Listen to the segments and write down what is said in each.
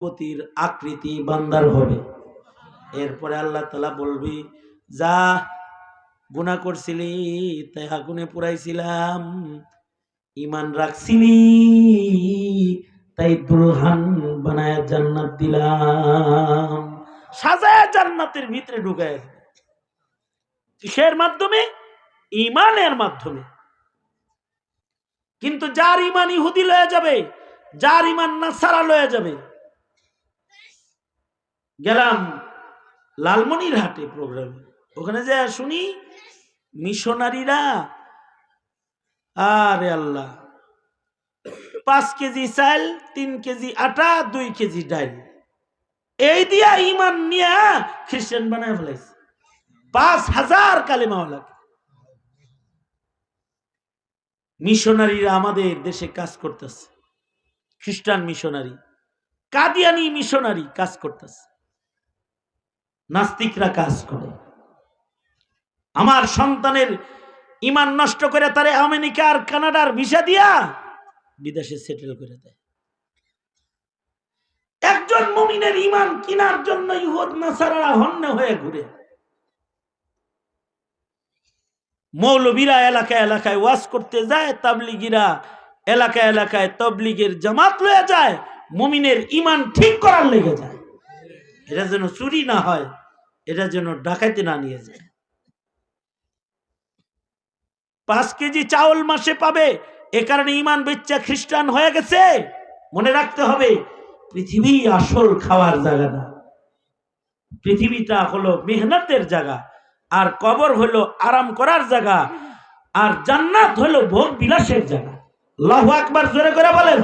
পতির আকৃতি বান্দার হবে। এরপরে আল্লাহ তালা বলবি, যা গুণা করছিলি, তাই আগুনে পুরাইছিলাম ইমান রাখছিলি, তাই দুলহান বানায় জান্নাত দিলাম। সাজায় জান্নাতের ভিতরে ঢুকায় কিসের মাধ্যমে? ইমানের মাধ্যমে। কিন্তু যার ইমান ইহুদি লয়ে যাবে, যার ইমান নাসারা লয়ে যাবে গেলাম লালমনির হাটে প্রোগ্রামে ওখানে যে শুনি মিশনারিরা আরে আল্লাহ, পাঁচ কেজি চাল, তিন কেজি আটা, দুই কেজি ডাল এই দিয়া ইমান নিয়ে খ্রিস্টান বানায় ফেলাইছে। পাঁচ হাজার কালেমাওয়ালাকে মিশনারিরা আমাদের দেশে কাজ করতেছে। খ্রিস্টান মিশনারি কাদিয়ানি মিশনারি কাজ করতেছে। নাস্তিকরা কাজ করে। আমার সন্তানের ইমান নষ্ট করে তারে আমেরিকা আর কানাডার ভিসা দিয়া বিদেশে সেটেল করে দেয়। একজন মুমিনের ইমান কিনার জন্য ইহুদ, নাসারারা হন্য হয়ে ঘুরে। মৌলবীরা এলাকায় এলাকায় ওয়াজ করতে যায়, তাবলিগিরা এলাকায় এলাকায় তবলিগের জামাত লয়ে যায়, মুমিনের ইমান ঠিক করার লেগে যায়। এটা যেন চুরি না হয়। এটা যেন ডাকাইতে না নিয়ে যায়। পাঁচ কেজি চাউল মাসে পাবে, এ কারণে ইমান বেচ্চা খ্রিস্টান হয়ে গেছে। মনে রাখতে হবে, পৃথিবী আসল খাওয়ার জায়গা না। পৃথিবীটা হলো মেহনতের জায়গা, আর কবর হলো আরাম করার জায়গা, আর জান্নাত হলো ভোগ বিলাসের জায়গা। আল্লাহ আকবার জোরে করে বলেন,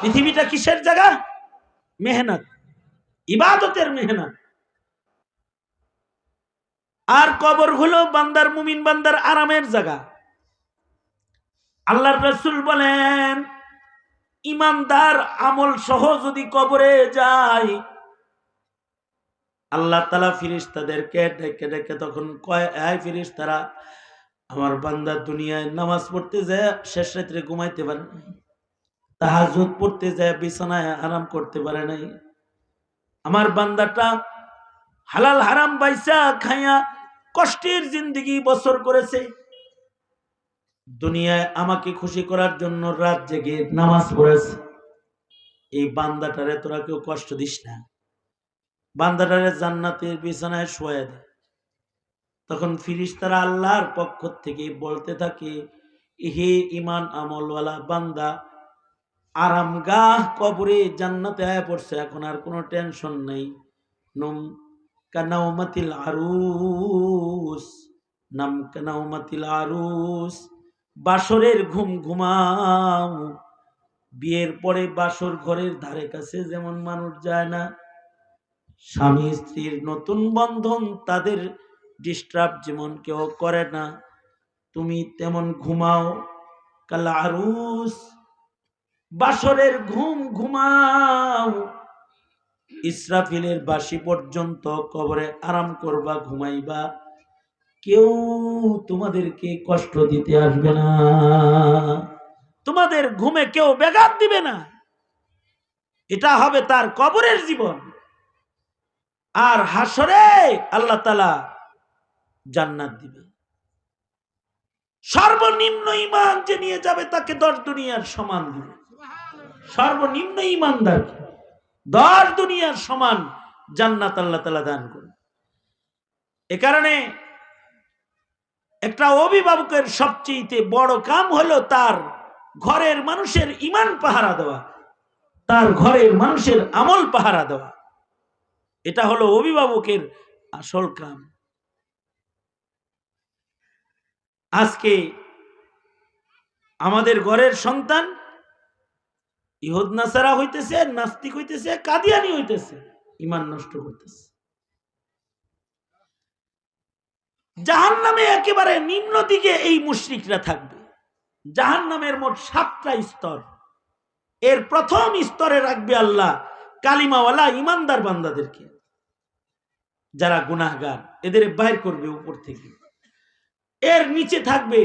পৃথিবীটা কিসের জায়গা? মেহনত, ইবাদতের মেহনত। আর কবর হলো বান্দার মুমিন বান্দার আরামের জায়গা। আল্লাহর রসুল বলেন, ইমানদার আমল সহ যদি কবরে যায়, আল্লাহ তালা ফিরিস্তাদেরকে ডেকে ডেকে তখন কয় আয় ফিরিস্তারা আমার বান্দা দুনিয়ায় নামাজ পড়তে যায়, শেষ রাত্রে ঘুমাইতে পারে নাই। তাহাজুদ পড়তে যায়, বিছানায় আরাম করতে পারে নাই। আমার বান্দাটা হালাল হারাম বাইসা খাইয়া কষ্টের জিন্দিগি বছর করেছে। দুনিয়ায় আমাকে খুশি করার জন্য রাত জেগে নামাজ পড়েছে। এই বান্দাটারে তোরা কেউ কষ্ট দিস না। বান্দাটারে জান্নাতের বিছানায় শোয়া দেয় তখন ফিরিস্তারা আল্লাহর পক্ষ থেকে বলতে থাকে হে ইমান আমলওয়ালা বান্দা, আরামগাহ কবরে জান্নাতে আয়া পড়ছে, এখন আর কোনো টেনশন নেই। কানাউমাতিল আরুস নাম কানাউমাতিল আরুস বাসরের ঘুম ঘুমাও। বিয়ের পরে বাসর ঘরের ধারে কাছে যেমন মানুষ যায় না। স্বামী স্ত্রীর নতুন বন্ধন তাদের ডিস্টার্ব যেমন কেউ করে না। তুমি তেমন ঘুমাও। কাল আরুস, বাসরের ঘুম ঘুমাও। ইসরাফিলের বাসি পর্যন্ত কবরে আরাম করবা, ঘুমাইবা, কেউ তোমাদেরকে কষ্ট দিতে আসবে না। তোমাদের ঘুমে কেউ ব্যাঘাত দিবে না। এটা হবে তার কবরের জীবন। আর হাসরে আল্লাহ তালা জান্নাত দিবে। সর্বনিম্ন ইমান যে নিয়ে যাবে তাকে দশ দুনিয়ার সমান দিবে। সর্বনিম্ন ইমানদার দশ দুনিয়ার সমান জান্নাত আল্লাহ তালা দান করে এ কারণে একটা অভিভাবকের সবচেয়ে বড় কাম হলো তার ঘরের মানুষের ইমান পাহারা দেওয়া, তার ঘরের মানুষের আমল পাহারা দেওয়া। এটা হলো অভিভাবকের আসল কাম। আজকে আমাদের ঘরের সন্তান ইহুদ নাসারা হইতেছে, নাস্তিক হইতেছে, কাদিয়ানি হইতেছে ইমান নষ্ট করতেছে। জাহান নামে একেবারে নিম্ন দিকে এই মুশরিকরা থাকবে। জাহান নামের মোট সাতটা স্তর। এর প্রথম স্তরে রাখবে আল্লাহ কালিমাওয়ালা ইমানদার বান্দাদেরকে, যারা গুনাহগার, এদের বাইর করবে উপর থেকে। এর নিচে থাকবে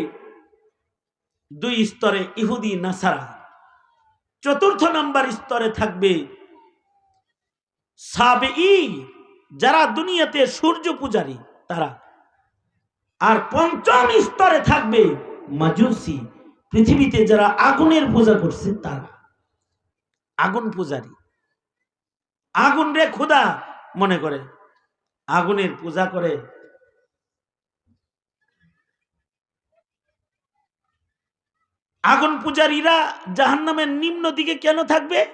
দুই স্তরে ইহুদি নাসারা। চতুর্থ নাম্বার স্তরে থাকবে। সাবে যারা দুনিয়াতে সূর্য পূজারী, তারা। আর পঞ্চম স্তরে থাকবে মাজুসি, পৃথিবীতে যারা আগুনের পূজা করছে, তারা। আগুন পূজারী। আগুন রে খুদা, মনে করে। আগুনের পূজা করে আগুন পূজারীরা জাহান্নামের নিম্ন দিকে কেন থাকবে?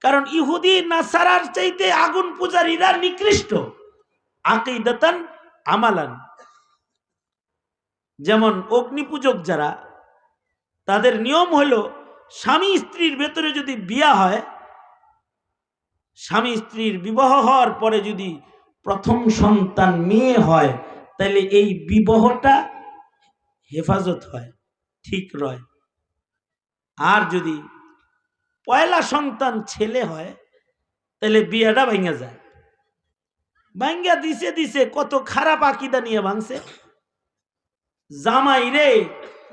কারণ ইহুদি, নাসারার চাইতে আগুন পূজারীরা নিকৃষ্ট। আকিদাতান আমালান। যেমন অগ্নি পূজক যারা, তাদের নিয়ম হলো স্বামী স্ত্রীর ভেতরে যদি বিয়া হয়, স্বামী স্ত্রীর বিবাহ হওয়ার পরে যদি প্রথম সন্তান মেয়ে হয়, তাহলে এই বিবাহটা হেফাজত হয়। ঠিক রয়। আর যদি পয়লা সন্তান ছেলে হয়, তাহলে বিয়াটা ভেঙে যায়। ভাঙ্গা দিছে দিছে, কত খারাপ আকিদা নিয়ে ভাঙছে। জামাই রে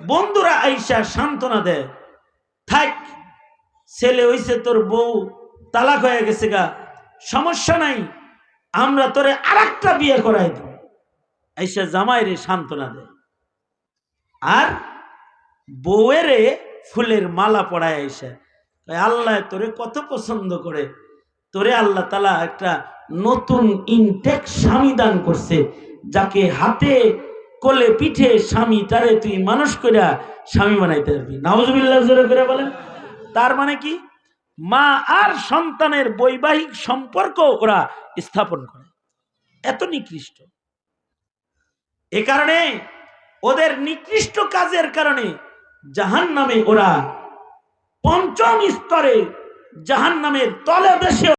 বন্ধুরা আইসা সান্ত্বনা দেয় থাক, ছেলে হইছে তোর বউ, তালাক হয়ে গেছে গা। সমস্যা নাই, আমরা তোরে আর একটা বিয়ে করাই দেব। আইসা জামাই রে সান্ত্বনা দেয় আর বউয়েরে ফুলের মালা পড়ায় কয়, আল্লাহ তোরে কত পছন্দ করে। তোরে আল্লাহ তালা একটা নতুন ইনটেক স্বামী দান করছে যাকে হাতে কোলে পিঠে স্বামী তারে তুই মানুষ কইরা স্বামী বানাইতে পারবি। নাউজুবিল্লাহ জোরে করে বলেন। তার মানে কি? মা আর সন্তানের বৈবাহিক সম্পর্ক ওরা স্থাপন করে। এত নিকৃষ্ট। এ কারণে ওদের নিকৃষ্ট কাজের কারণে জাহান নামে ওরা পঞ্চম স্তরে জাহান নামের তলে দেশে